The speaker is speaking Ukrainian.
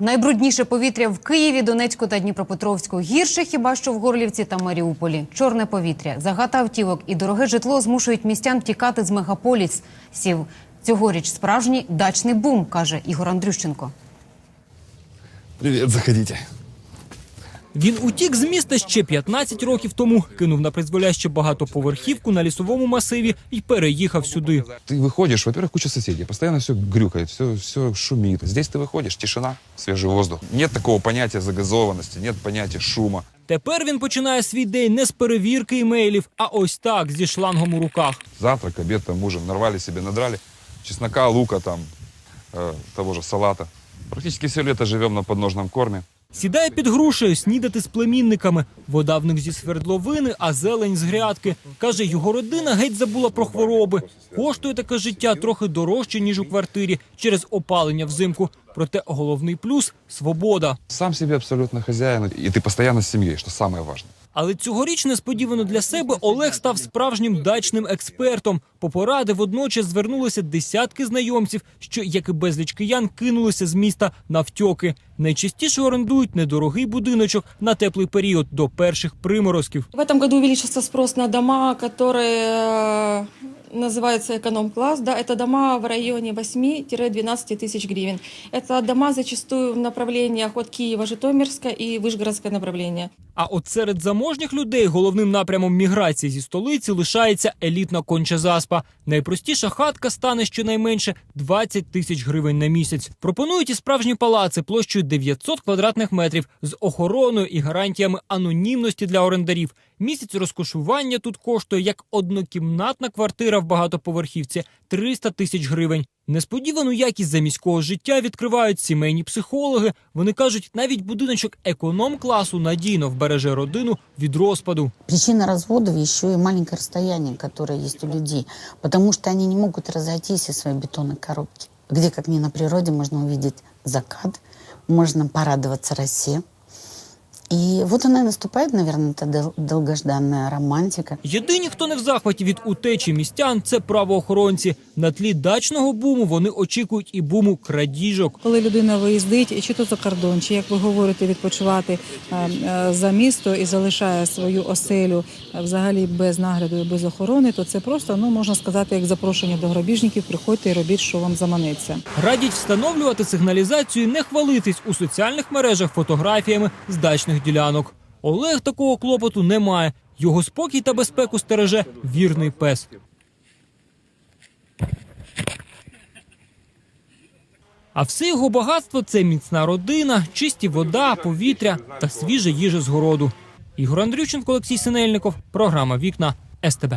Найбрудніше повітря в Києві, Донецьку та Дніпропетровську. Гірше хіба що в Горлівці та Маріуполі. Чорне повітря, загата автівок і дороге житло змушують містян тікати з мегаполісів. Цьогоріч справжній дачний бум, каже Ігор Андрющенко. Привіт, заходите. Він утік з міста ще 15 років тому, кинув на призволяще багатоповерхівку на лісовому масиві і переїхав сюди. Ты выходишь, во-первых, куча соседей, постоянно все грюкает, все, все шумит. Здесь ты выходишь, тишина, свежий воздух. Нет такого понятия загазованности, нет понятия шума. Тепер він починає свій день не з перевірки імейлів, а ось так зі шлангом у руках. Завтрак, обед там ужин, нарвали себе, надрали. Чеснока, лука там, э, того же салата. Практически все лето живем на подножном корме. Сідає під грушею снідати з племінниками. Вода в них зі свердловини, а зелень з грядки. Каже, його родина геть забула про хвороби. Коштує таке життя трохи дорожче, ніж у квартирі, через опалення взимку. Проте головний плюс свобода. Сам собі абсолютно хазяїн, і ти постоянно з сім'єю, що важное. Але цьогоріч несподівано для себе Олег став справжнім дачним експертом. По поради водночас звернулися десятки знайомців, що, як і безліч киян, кинулися з міста навтьоки. Найчастіше орендують недорогий будиночок на теплий період до перших приморозків. В этом году збільшився спрос на дома, которые э, называются эконом-класс. Да, это дома в районе 8-12 тысяч гривен. Это дома зачастую в направлениях от Киева, Житомирска и Вышгородское направление. А от серед заможніх людей головним напрямом міграції зі столиці лишається елітна конча заспа. Найпростіша хатка стане щонайменше 20 тисяч гривень на місяць. Пропонують і справжні палаци площею 900 квадратних метрів з охороною і гарантіями анонімності для орендарів. Місяць розкошування тут коштує як однокімнатна квартира в багатоповерхівці 300 тисяч гривень. Несподівану якість заміського життя відкривають сімейні психологи. Вони кажуть, навіть будиночок економ-класу надійно вбереже родину від розпаду. Причина разводов еще и маленькое расстояние, которое есть у людей, потому что они не могут разойтись из своей бетонной коробки, где, как ни на природе, можно увидеть закат, можно порадоваться росе. И вот она и наступает, наверное, эта дол- долгожданная романтика. Єдині, хто не в захваті від утечі містян, це правоохоронці. На тлі дачного буму вони очікують і буму крадіжок. Коли людина виїздить, чи то за кордон, чи як ви говорите, відпочивати е, е, за місто і залишає свою оселю е, взагалі без нагляду і без охорони, то це просто ну можна сказати, як запрошення до грабіжників. Приходьте і робіть, що вам заманеться. Радять встановлювати сигналізацію, і не хвалитись у соціальних мережах фотографіями з дачних ділянок. Олег такого клопоту не має. Його спокій та безпеку стереже вірний пес. А все його багатство це міцна родина, чисті вода, повітря та свіжа їжа з городу. Ігор Андрюченко, Олексій Синельников. Програма Вікна СТБ.